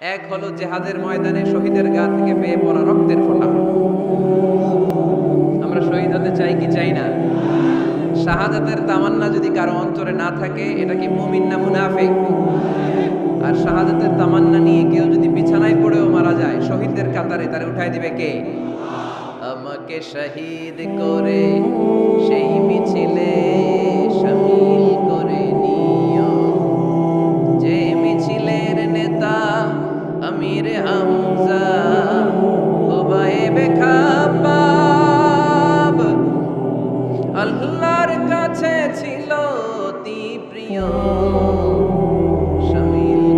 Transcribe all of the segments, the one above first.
এক হলো জেহাদের ময়দানে শহীদের গা থেকে বেয়ে পড়া রক্তের ফোটা। আমরা শহীদ হতে চাই কি চাই না? শাহাদাতের তামান্না যদি কারও অন্তরে না থাকে, এটা কি মুমিন না মুনাফিক? আর শাহাদাতের তামান্না নিয়ে কেউ যদি বিছানায় পড়েও মারা যায়, শহীদদের কাতারে তারে উঠাই দিবে কে? আমাকে শহীদ করে সেই মিছিলে শামিল করে আল্লাহর কাছে ছিল অতি প্রিয় শামিল।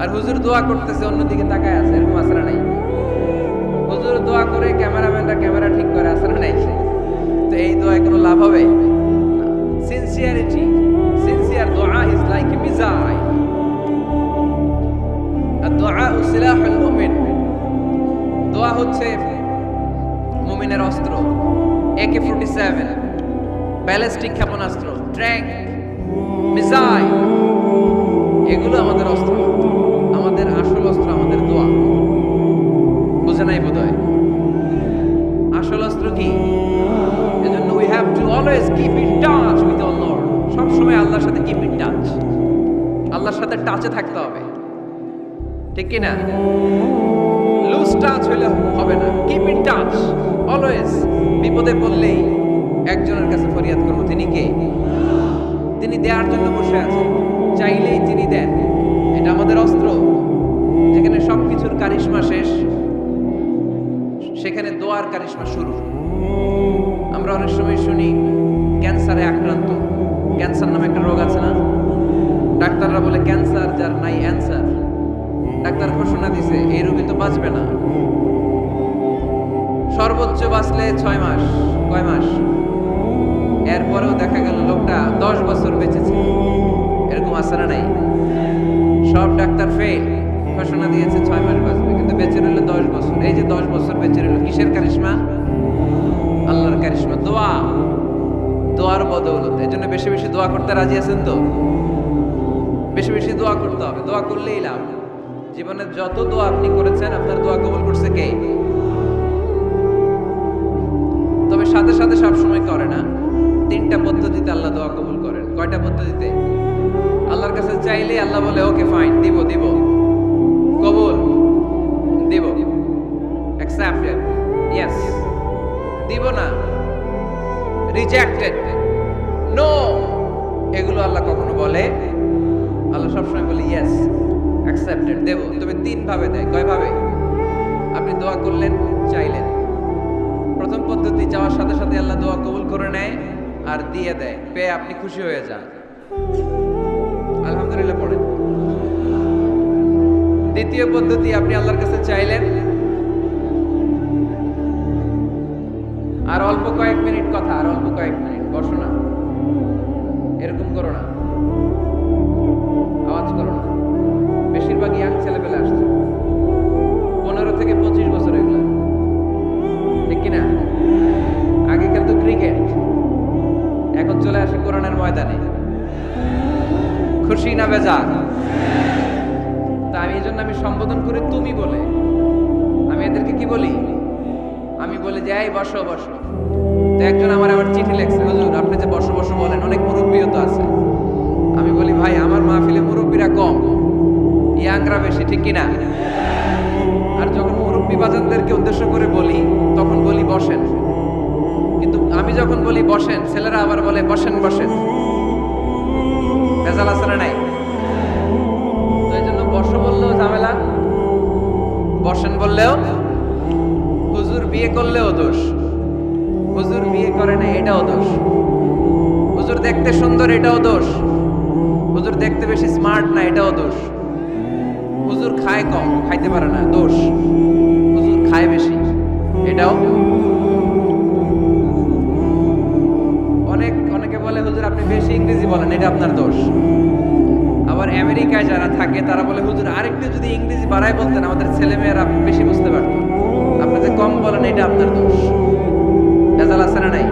আর হুজুর দোয়া করতেছে, অন্যদিকে তাকায় আছে, এরকম আসরা নাই। হুজুর দোয়া করে ক্যামেরাম্যানরা ক্যামেরা ঠিক করে আসরা নাই তো এই দোয়ায় কোনো লাভ হবে? সিনসিয়ারিটি সিনসিয়ার দোয়া ইজ লাইক মিজাই আর দোয়া সিলাহুল মুমিন। দোয়া হচ্ছে মুমিনের অস্ত্র একে ফোর্টি সেভেন ব্যালিস্টিক ক্ষেপণাস্ত্র ট্র্যাঙ্ক মিসাইল এগুলো আমাদের অস্ত্র। আমাদের আসল অস্ত্র, আমাদের দোয়া। বুঝে নাই বোধ হয় আসল অস্ত্র কি? এজন্য we have to always keep in touch with all Lord সব সময় আল্লাহর সাথে কিপ ইন টাচ আল্লাহর সাথে টাচে থাকতে হবে। ঠিক কি না? লুজ টাচ হইলে হবে না। কিপ ইন টাচ অলওয়েজ বিপদে পড়লেই একজনের কাছে ফরিয়াদ করব। তিনি কে? তিনি দেওয়ার জন্য বসে আছেন। চাইলেই তিনি দেন। আমাদের অস্ত্র, যেখানে সবকিছুর কারিশমা শেষ, সেখানে দোয়ার কারিশমা শুরু। আমরা অনেক সময় শুনি, ক্যান্সারে আক্রান্ত, ক্যান্সার নামে একটা রোগ আছে না? ডাক্তাররা বলে, ক্যান্সার যার নাই অ্যান্সার। ডাক্তার ঘোষণা দিছে, এই রোগী তো বাঁচবে না। সর্বোচ্চ বাঁচলে ছয় মাস, কয় মাস? এরপরেও দেখা গেল লোকটা দশ বছর বেঁচেছে। এরকম না নাই? সব ডাক্তার ফেল। ঘোষণা দিয়েছে ছয় মাস বাঁচবে, কিন্তু বেঁচে রইল দশ বছর। এই যে দশ বছর বেঁচে রইল, কিসের কারিশমা? আল্লাহর কারিশমা, দোয়া। দোয়ার বদৌলত। এই জন্য বেশি বেশি দোয়া করতে রাজি আছেন তো? বেশি বেশি দোয়া করতে হবে। দোয়া করলেই লাভ। জীবনে যত দোয়া আপনি করেছেন, আপনার দোয়া কবুল করছে কে? তবে সাথে সাথে সব সময় করে না। তিনটা পদ্ধতিতে আল্লাহ দোয়া কবুল করেন। কয়টা পদ্ধতিতে? আল্লাহর কাছে চাইলে আল্লাহ বলে ওকে ফাইন দিব দিব। কবুল, দিব। অ্যাকসেপ্টেড ইয়েস দিব না। রিজেক্টেড নো এগুলো আল্লাহ কখনো বলে আল্লাহ সবসময় বলে ইয়েস অ্যাকসেপ্টেড দেব। তবে তিন ভাবে দেয়। কয় ভাবে? আপনি দোয়া করলেন, চাইলেন। প্রথম পদ্ধতি, যাওয়ার সাথে সাথে আল্লাহ দোয়া কবুল করে নেয় আর দিয়ে দেয়। পেয়ে আপনি খুশি হয়ে যান। দ্বিতীয় পদ্ধতি আপনি আল্লাহর কাছে চাইলেন। আর অল্প কয়েক মিনিট কথা, আর অল্প কয়েক মিনিট, বসো না। এরকম করো না। আওয়াজ করো না। বেশিরভাগ ইয়াং ছেলেপেলে আসছে। পনেরো থেকে পঁচিশ বছর এগুলো। ঠিক কিনা আগে খেলতো ক্রিকেট। এখন চলে আসে কোরআনের ময়দানে। খুশি না বেজা আমি এই জন্য আমি সম্বোধন করে তুমি বলে। আমি এদেরকে কি বলি? আমি বলি যে, এই, বসো বসো। তো একজন আমার আবার চিঠি লেখছে, হুজুর, আপনি যে বসো বসো বলেন, অনেক মুরব্বীও তো আছে। আমি বলি, ভাই, আমার মাহফিলে মুরব্বীরা কম, ইয়াংরা বেশি, ঠিক কিনা? আর যখন মুরব্বী বাজানদেরকে উদ্দেশ্য করে বলি, তখন বলি, বসেন। কিন্তু আমি যখন বলি, বসেন, ছেলেরা আবার বলে, বসেন বসেন। ভেজাল না নাই। দেখতে সুন্দর, এটাও দোষ। হুজুর দেখতে বেশি স্মার্ট না, এটাও দোষ। হুজুর খায় কম, খাইতে পারে না, দোষ। হুজুর খায় বেশি, এটাও অনেক, অনেকে বলে, হুজুর, আপনি বেশি ইংরেজি বলেন, এটা আপনার দোষ। আবার আমেরিকায় যারা থাকে, তারা বলে, হুজুর, আরেকটু যদি ইংরেজি বাড়ায় বলতেন, আমাদের ছেলেমেয়েরা বেশি বুঝতে পারতো। আপনি যে কম বলেন, এটা আপনার দোষ। ভেজাল আছে না নাই?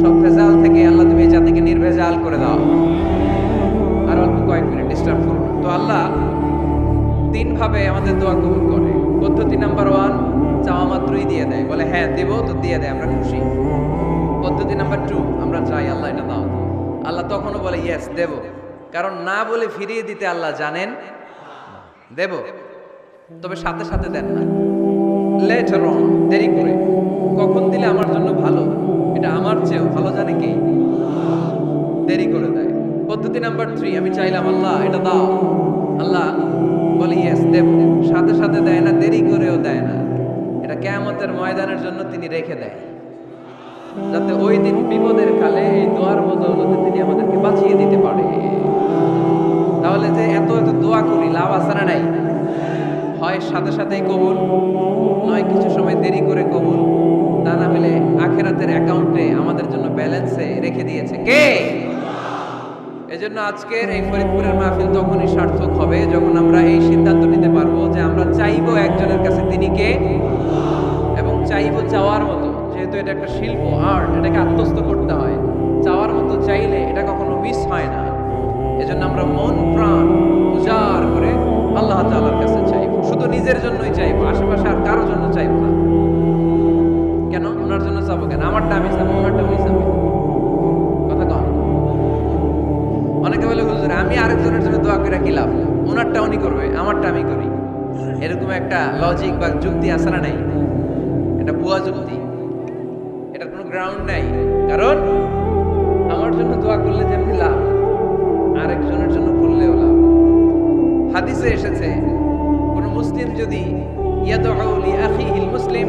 সব ভেজাল থেকে আল্লাহ তুমি জাতিকে নির্ভেজাল করে দাও। আর অল্প কয়েক মিনিট ডিস্টার্ব করো তো আল্লাহ তিনভাবে আমাদের দোয়া কবুল করে। পদ্ধতি নাম্বার ওয়ান চাওয়া মাত্রই দিয়ে দেয়। বলে হ্যাঁ দেবো তো দিয়ে দেয়, আমরা খুশি। পদ্ধতি নাম্বার টু আমরা চাই আল্লাহ এটা দাও। আল্লাহ তখনও বলে ইয়েস দেব। কারণ না বলে ফিরিয়ে দিতে আল্লাহ জানেন দেব। তবে সাথে সাথে দেন না। লেটার অন দেরি করে। কখন দিলে আমার জন্য ভালো? এটা আমার চেয়েও ভালো জানে কি? দেরি করে দেয়। পদ্ধতি নাম্বার থ্রি আমি চাইলাম, আল্লাহ, এটা দাও। আল্লাহ বলে ইয়েস দেব। সাথে সাথে দেয় না, দেরি করেও দেয় না। এটা কেয়ামতের ময়দানের জন্য তিনি রেখে দেয়। যাতে ওই দিন বিপদের কালে, এই দোয়ার বদৌলতে তিনি আমাদেরকে বাঁচিয়ে দিতে পারে। তাহলে যে এত এত দোয়া করি, লাভ না নাই? হয়, সাথে সাথেই কবুল। নয়, কিছু সময় দেরি করে কবুল। তা না হলে আখেরাতের অ্যাকাউন্টে আমাদের জন্য ব্যালেন্সে রেখে দিয়েছে। কে? এজন্য আজকের এই ফরিদপুরের মাহফিল তখনই সার্থক হবে, যখন আমরা এই সিদ্ধান্ত নিতে পারব যে আমরা একজনের কাছে তিনি কে? এবং চাওয়ার মতো, যেহেতু এটা একটা শিল্প, আর্ট, এটাকে আত্মস্থ করতে হয়। চাওয়ার মতো চাইলে এটা কখনো মিস হয় না। এজন্য আমরা মন, প্রাণ উজাড় করে আল্লাহ তাআলার কাছে চাইব শুধু নিজের জন্যই চাইব, আশেপাশে আর কারোর জন্য চাইব না। কেন? ওনার জন্য চাবো কেন? আমারটা আমি চাবো, ওনারটা উনি চাবো। কথা কন। অনেকে বলে, হুজুর, আমি আরেকজনের জন্য দোয়া করে কি লাভ? ওনারটা উনি করবে, আমারটা আমি করি। এরকম একটা লজিক বা যুক্তি আছে না নাই? এটা ভুয়া যুক্তি। এটার কোনো গ্রাউন্ড নাই। কারণ, আমার জন্য দোয়া করলে যেমনি লাভ, আরেকজনের জন্য করলেও লাভ। হাদিসে এসেছে মুসলিম যদি মুসলিম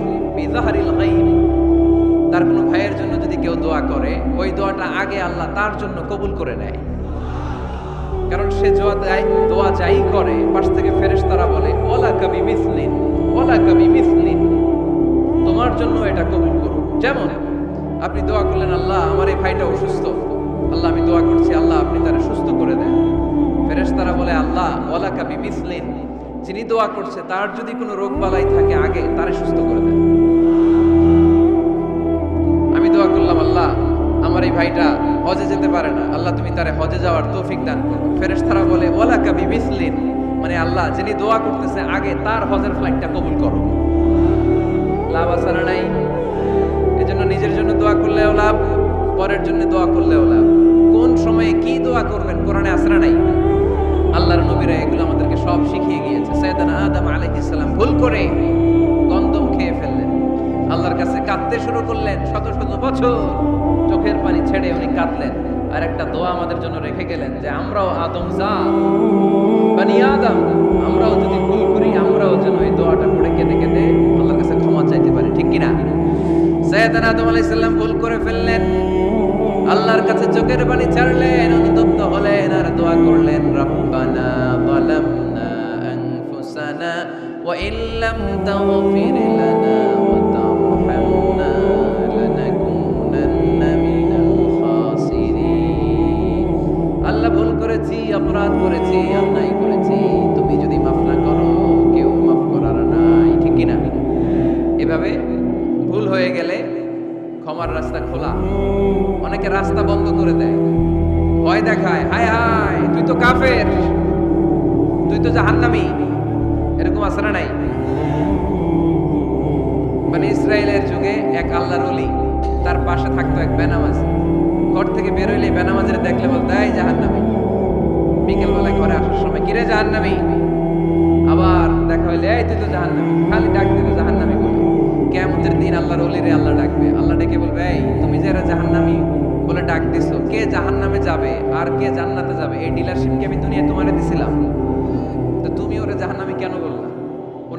তার কোনো ভাইয়ের জন্য যদি কেউ দোয়া করে, ওই দোয়াটা আগে আল্লাহ তার জন্য কবুল করে নেয়। কারণ সে দোয়া যাই করে, পাশ থেকে ফেরেশতারা বলে, ওলা কবি মিসলিন, ওলা কবি মিসলিন, তোমার জন্য এটা কবুল করুন। যেমন, আপনি দোয়া করলেন, আল্লাহ, আমার এই ভাইটা অসুস্থ। আল্লাহ, আমি দোয়া করছি, আল্লাহ, আপনি তারা সুস্থ করে দেন। ফেরেশতারা বলে, আল্লাহ, ওলা কবি মিসলিন যিনি দোয়া করছে, তার যদি কোনো রোগ বালাই থাকে, আগে তারে সুস্থ করে দেন। আমি দোয়া করলাম, আল্লাহ, আমার এই ভাইটা হজে যেতে পারে না। আল্লাহ, তুমি তারে হজে যাওয়ার তৌফিক দান করো। ফেরেশতারা বলে ওলা কাবি মিসলিন মানে আল্লাহ, যিনি দোয়া করতেছে, আগে তার হজের ফ্লাইটটা কবুল করো। লাভ না নাই? এজন্য নিজের জন্য দোয়া করলেও লাভ, পরের জন্য দোয়া করলেও লাভ। কোন সময়ে কি দোয়া করবেন, কোরআনে না নাই? আল্লাহর নবীরা এগুলো আমাদেরকে সব শিখিয়ে গিয়েছে। সৈয়দানা আদম আলাইহিস সালাম ভুল করে গন্ধম খেয়ে ফেললেন। আল্লাহর কাছে কাঁদতে শুরু করলেন শত শত বছর। চোখের পানি ছেড়ে উনি কাঁদলেন। আর একটা দোয়া আমাদের জন্য রেখে গেলেন যে, আমরাও আদম জাত, বানি আদম। আমরাও যদি ভুল করি, আমরাও যেন এই দোয়াটা পড়ে কেঁদে কেঁদে আল্লাহর কাছে ক্ষমা চাইতে পারি। ঠিক কিনা? সৈয়দানা আদম আলাইহিস সালাম ভুল করে ফেললেন। আল্লাহর কাছে চোখের পানি ছাড়লেন। লানা ওয়া তারহামনা লানাকুনান্না মিনাল আল্লাহ ভুল করেছি, অপরাধ করেছি, অন্যায় করেছি। তুমি যদি মাফ করো, কেউ মাফ করার নাই। ঠিক কি না এভাবে ভুল হয়ে গেলে ক্ষমার রাস্তা খোলা। অনেকে রাস্তা বন্ধ করে দেয়। ভয় দেখায়, হায় হায় তুই তো জাহান্নামি। এরকম আছে না নাই? মানে ইসরায়েলের যুগে এক আল্লাহর অলি তার পাশে থাকতো এক বেনামাজ। ঘর থেকে বের হইলে বেনামাজের দেখলে বলতো, এই জাহান্নামি বিকেল বেলায় ঘরে আসার সময়, কিরে জাহান্নামি? আবার দেখা হইলে, এই তুই তো জাহান্নামি, খালি ডাক দিল জাহান্নামি বলে কেমতের দিন আল্লাহর অলিরে আল্লাহ ডাকবে। আল্লাহ ডেকে বলবে, এই, তুমি যে এরা জাহান্নামি বলে ডাক দিছো, কে জাহান্নামে যাবে আর কে জান্নাতে যাবে? এই ডিলারশিপ কি আমি দুনিয়া তোমারে দিছিলাম?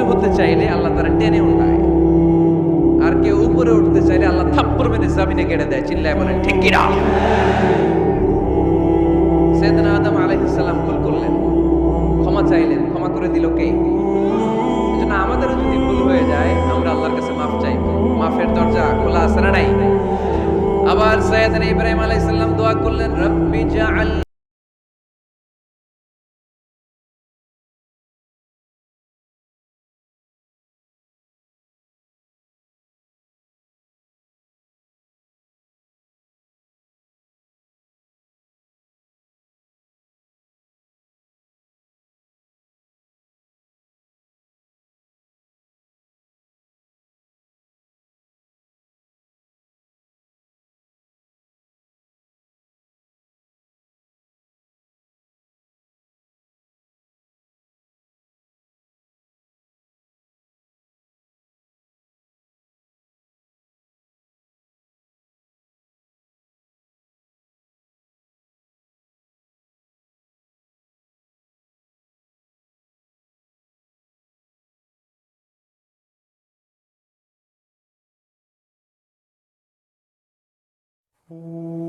নিচু হতে চাইলে আল্লাহ তারা টেনে উঠায়। আর কেউ উপরে উঠতে চাইলে আল্লাহ থাপ্পর মেরে জামিনে গেড়ে দেয়, চিল্লায় বলেন, ঠিক আদম ভুল করলেন। ক্ষমা চাইলেন, ক্ষমা করে দিল কে? এজন্য আমাদেরও যদি ভুল হয়ে যায়, আমরা আল্লাহর কাছে মাফ চাইব। মাফের দরজা খোলা আছে না নাই? আবার সৈয়দনা ইব্রাহিম আলাইহিসসালাম দোয়া করলেন, রব্বি জাআল Ooh.